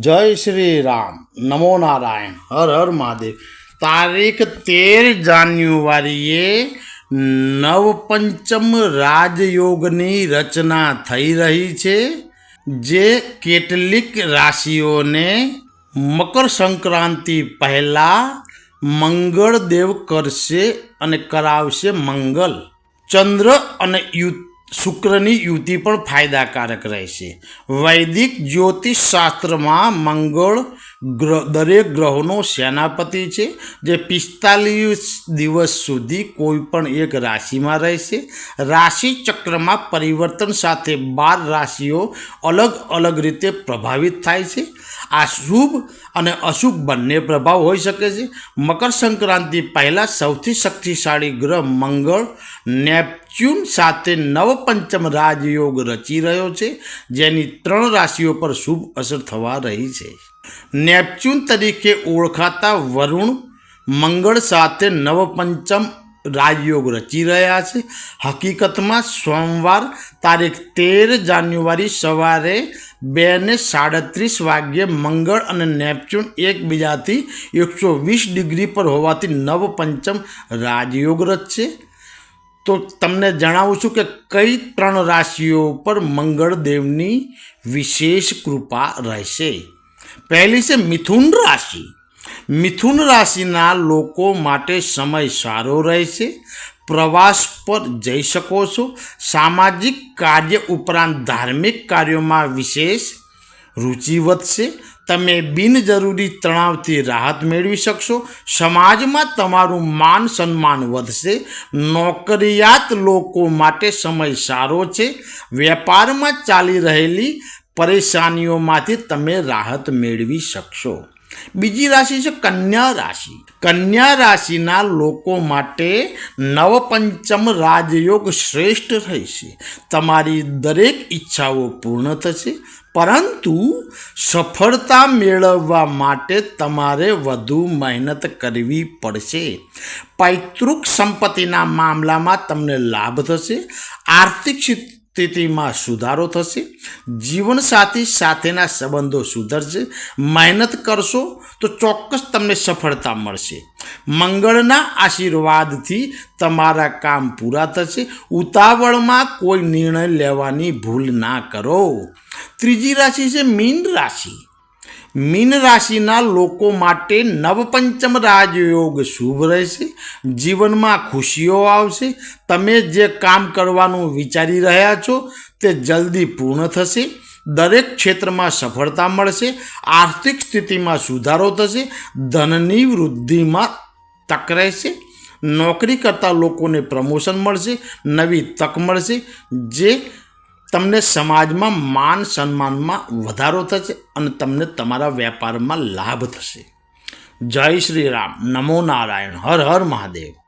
જય શ્રી રામ નમો નારાયણ. હર હર મહાદેવ. તારીખ તેર જાન્યુઆરીએ નવપંચમ રાજયોગની રચના થઈ રહી છે, જે કેટલીક રાશિઓને મકર સંક્રાંતિ પહેલાં મંગળદેવ કરશે અને કરાવશે મંગલ. ચંદ્ર અને યુ શુક્રની યુતિ પણ ફાયદાકારક રહેશે. વૈદિક જ્યોતિષ શાસ્ત્રમાં મંગળ ગ્રહ, દરેક ગ્રહોનો સેનાપતિ છે, જે પિસ્તાલીસ દિવસ સુધી કોઈ પણ એક રાશિમાં રહેશે. રાશિ ચક્રમાં પરિવર્તન સાથે બાર રાશિઓ અલગ અલગ રીતે પ્રભાવિત થાય છે. આ શુભ અને અશુભ બંને પ્રભાવ હોઈ શકે છે. મકર સંક્રાંતિ પહેલાં સૌથી શક્તિશાળી ગ્રહ મંગળ, નેપચ્યુન સાથે નવપંચમ રાજયોગ રચી રહ્યો છે, જેની ત્રણ રાશિઓ પર શુભ અસર થવા રહી છે. નેપચ્યુન તરીકે ઓળખાતા વરુણ, મંગળ સાથે નવપંચમ રાજયોગ રચી રહ્યા છે. હકીકતમાં સોમવાર તારીખ તેર જાન્યુઆરી સવારે બે ને સાડત્રીસ વાગ્યે મંગળ અને નેપચ્યુન એકબીજાથી એકસો વીસ ડિગ્રી પર હોવાથી નવપંચમ રાજયોગ રચશે. તો તમને જણાવું છું કે કઈ ત્રણ રાશિઓ પર મંગળદેવની વિશેષ કૃપા રહેશે? પહેલી છે મિથુન રાશિ. મિથુન રાશિના લોકો માટે સમય સારો રહેશે. પ્રવાસ પર જઈ શકો છો. સામાજિક કાર્ય ઉપરાંત ધાર્મિક કાર્યોમાં વિશેષ રુચિ વધશે. તમે બિનજરૂરી તણાવથી રાહત મેળવી શકશો. સમાજમાં તમારું માન સન્માન વધશે. નોકરિયાત લોકો માટે સમય સારો છે. વેપારમાં ચાલી રહેલી પરેશાનીઓમાંથી તમે રાહત મેળવી શકશો. બીજી રાશિ છે કન્યા રાશિ. કન્યા રાશિના લોકો માટે નવપંચમ રાજયોગ શ્રેષ્ઠ રહેશે. તમારી દરેક ઈચ્છાઓ પૂર્ણ થશે, પરંતુ સફળતા મેળવવા માટે તમારે વધુ મહેનત કરવી પડશે. પૈતૃક સંપત્તિના મામલામાં તમને લાભ થશે, આર્થિક સ્થિતિમાં સુધારો થશે, જીવનસાથી સાથેના સંબંધો સુધરશે, મહેનત કરશો તો ચોક્કસ તમને સફળતા મળશે. મંગળના આશીર્વાદથી તમારા કામ પૂરા થશે, ઉતાવળમાં કોઈ નિર્ણય લેવાની ભૂલ ના કરો. ત્રીજી રાશિ છે મીન રાશિ. મીન રાશિના લોકો માટે નવપંચમ રાજયોગ શુભ રહેશે, જીવનમાં ખુશીઓ આવશે, તમે જે કામ કરવાનું વિચારી રહ્યા છો તે જલ્દી પૂર્ણ થશે, દરેક ક્ષેત્રમાં સફળતા મળશે, આર્થિક સ્થિતિમાં સુધારો થશે, ધનની વૃદ્ધિમાં તક રહેશે, નોકરી કરતા લોકોને પ્રમોશન મળશે, નવી તક મળશે, જે તમને સમાજમાં માન સન્માનમાં વધારો થશે અને તમને તમારા વેપારમાં લાભ થશે. જય શ્રી રામ. નમો નારાયણ. હર હર મહાદેવ.